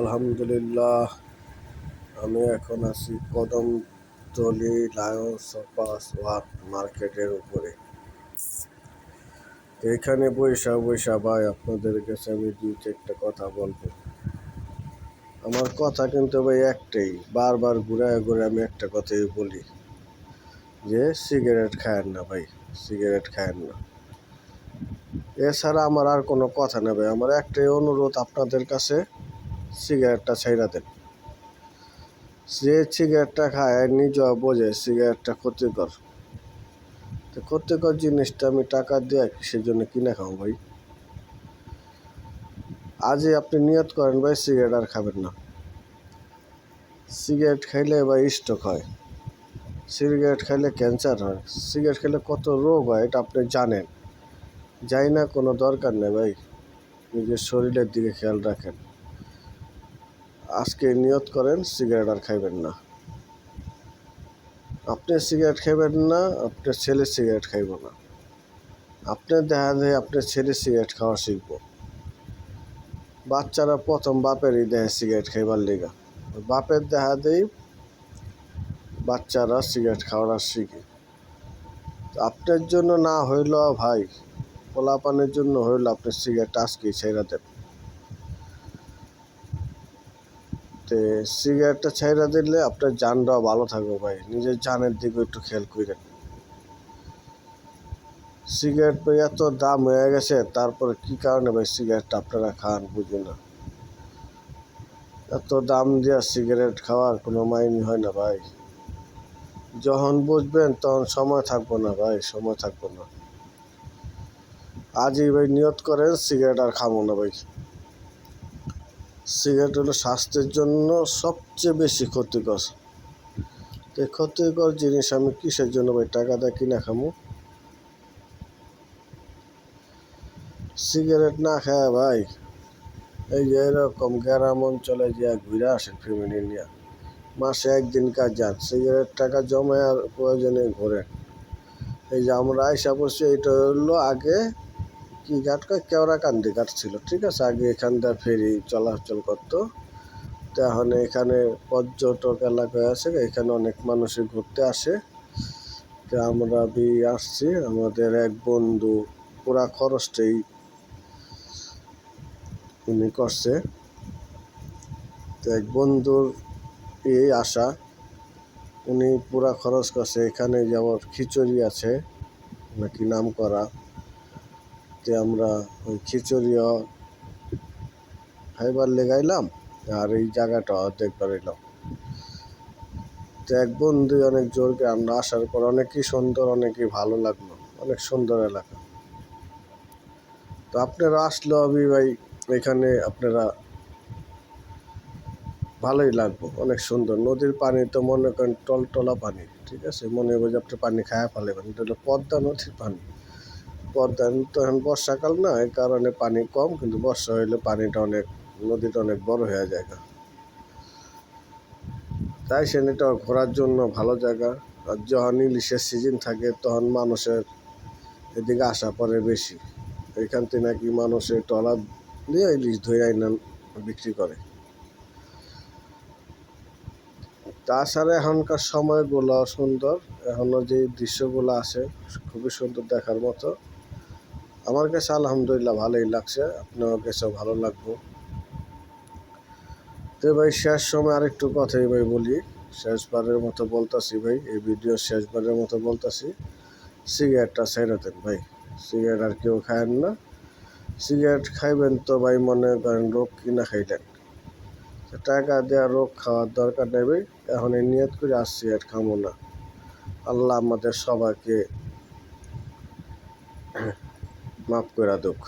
আলহামদুলিল্লাহ, আমি এখন আছি কদমতলি লায়ন সপাস ওয়ার্ক মার্কেটের উপরে। তো এখানে বৈশা বৈশা ভাই আপনাদের কাছে আমি দুই চারটা কথা বলব। আমার কথা কিন্তু ভাই একটাই, বারবার ঘুরায় ঘুরে আমি একটা কথাই বলি যে সিগারেট খায়েন না ভাই সিগারেট খায়েন না। এছাড়া আমার আর কোনো কথা ভাই, আমার একটাই অনুরোধ আপনাদের কাছে সিগারেটটা ছেড়ে দেন। যে সিগারেটটা খায় নিজে বোঝে সিগারেটটা ক্ষতিকর। তো ক্ষতিকর জিনিসটা আমি টাকা দিয়ে কিসের জন্য কিনে খাও ভাই। আজই আপনি নিয়ত করেন ভাই সিগারেট আর খাবেন না। সিগারেট খাইলে ভাই স্ট্রোক হয়। সিগারেট খাইলে ক্যান্সার হয়। সিগারেট খেলে কত রোগ হয় এটা আপনি জানেন। যাই না কোনো দরকার নেই ভাই। নিজের শরীরের দিকে খেয়াল রাখেন। আজকে নিয়ত করেন, সিগারেট আর খাইবেন না। আপনি সিগারেট খাইবেন না আপনার ছেলে সিগারেট খাইব না। আপনার দেখা যায় আপনার ছেলে সিগারেট খাওয়া শিখব। বাচ্চারা প্রথম বাপেরই দেহে সিগারেট খাইবার লেগা। বাপের দেখা দেই বাচ্চারা সিগারেট খাওয়ার শিখে। আপনার জন্য না হইল ভাই, পোলাপানের জন্য হইল আপনি সিগারেট আজকেই ছেড়ে দেন। তে সিগারেটটা ছেড়ে দিলে আপনার জানটাও ভালো থাকবে ভাই। নিজের জানের দিকে একটু খেয়াল করেন। সিগারেট ভাই এত দাম হয়ে গেছে, তারপরে কি কারণে ভাই সিগারেটটা আপনারা খান বুঝি না। এত দাম দেওয়া সিগারেট খাওয়ার কোনো মাইনি হয় না ভাই। যখন বুঝবেন তখন সময় থাকব না ভাই, সময় থাকব না। আজই ভাই নিয়ত করেন, সিগারেট আর খাব না ভাই। সিগারেট হলো স্বাস্থ্যের জন্য সবচেয়ে বেশি ক্ষতিকর। তো ক্ষতিকর জিনিস আমি কিসের জন্য ভাই? টাকা দিয়ে কিনা খামো। সিগারেট না খায় ভাই, এই যে এরকম গ্রাম অঞ্চলে যে ঘুরে আসেন ফ্যামিলি নিয়ে, মাসে একদিন কাজ যান, সিগারেট টাকা জমে আর প্রয়োজনে ঘোরেন। এই যে আমরা আইসা পড়ছি এটা হলো আগে ঘাট কেওড়াকান্দি ঘাট ছিল, ঠিক আছে? আগে এখান দিয়ে ফেরি চলাচল করতো। এখন এখানে পর্যটক এলাকায় আছে, এখানে অনেক মানুষই ঘুরতে আসে। তো আমরা বি আসছি, আমাদের এক বন্ধু পুরা খরচটাই উনি করছে। তো এক বন্ধুর এই আশা, উনি পুরা খরচ করছে। এখানে যেমন খিচুড়ি আছে, নাকি নাম করা তে আমরা ওই খিচুড়িও খাইবার লেগাইলাম আর এই জায়গাটা দেখবার এলাম তো এক বন্ধু অনেক জোরকে আমরা আসার পর অনেকই সুন্দর, অনেকই ভালো লাগল। অনেক সুন্দর এলাকা। তো আপনারা আসলো আমি ভাই, এখানে আপনারা ভালোই লাগবো, অনেক সুন্দর। নদীর পানি তো মনে করেন টলটলা পানি, ঠিক আছে? মনে হবে যে আপনি পানি খায়া হলো পদ্মা নদীর পানি। পদ্মা তো এখন বর্ষাকাল না, এই কারণে পানি কম, কিন্তু বর্ষা হইলে পানিটা অনেক, নদীটা অনেক বড় হয়ে যায় তাই সেটা ঘোরার জন্য ভালো জায়গা। আর যখন ইলিশের সিজন থাকে, তখন মানুষের এদিকে আসা পড়ে বেশি। এখান থেকে নাকি মানুষের টলা দিয়ে ইলিশ ধরে আইনা, বিক্রি করে। তাছাড়া এখনকার সময়গুলো সুন্দর। এখনও যে দৃশ্যগুলো আছে, খুবই সুন্দর দেখার মতো। আমার কাছে আলহামদুলিল্লাহ ভালোই লাগছে, আপনার কাছেও ভালো লাগবো। তো ভাই, শেষ সময় আরেকটু কথাই ভাই বলি, শেষবারের মতো বলতাছি ভাই, এই ভিডিও শেষবারের মতো বলতাছি, সিগারেটটা ছেড়ে দেন ভাই, সিগারেট আর কেউ খায়েন না, সিগারেট খাইবেন তো ভাই মনে করেন রোগ কিনা খাইলেন। টাকা দেওয়া রোগ খাওয়ার দরকার নেই ভাই, এখন এই নিয়ত করে আর সিগারেট খামো না। আল্লাহ আমাদের সবাইকে মাফ করে দুঃখ।